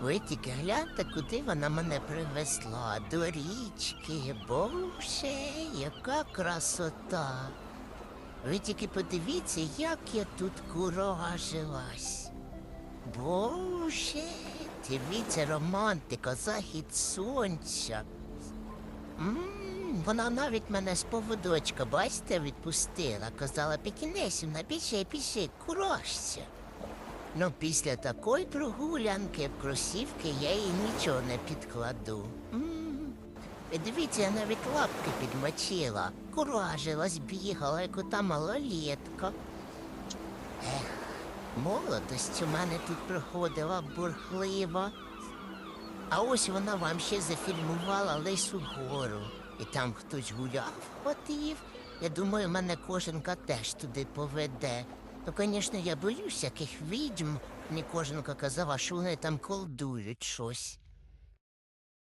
Ви тільки гляньте, куди вона мене привезла. До річки. Боже, яка красота. Ви тільки подивіться, як я тут куражилась. Боже, дивіться, романтика, захід сонця. вона навіть мене з поводочка, бачите, відпустила. Казала, Пекінесівна, піши, піши, куражся. Ну, після такої прогулянки в кросівки я їй нічого не підкладу. Дивіться, я навіть лапки підмочила, куражилась, бігала, як ота малолетка. Ех, молодость у мене тут проходила бурхлива. А ось вона вам ще зафільмувала Лису гору. І там хтось гуляв, хотів. Я думаю, мене коженка теж туди поведе. Ну, звісно, я боюсь всяких відьм. Мені коженка казала, що вони там колдують щось.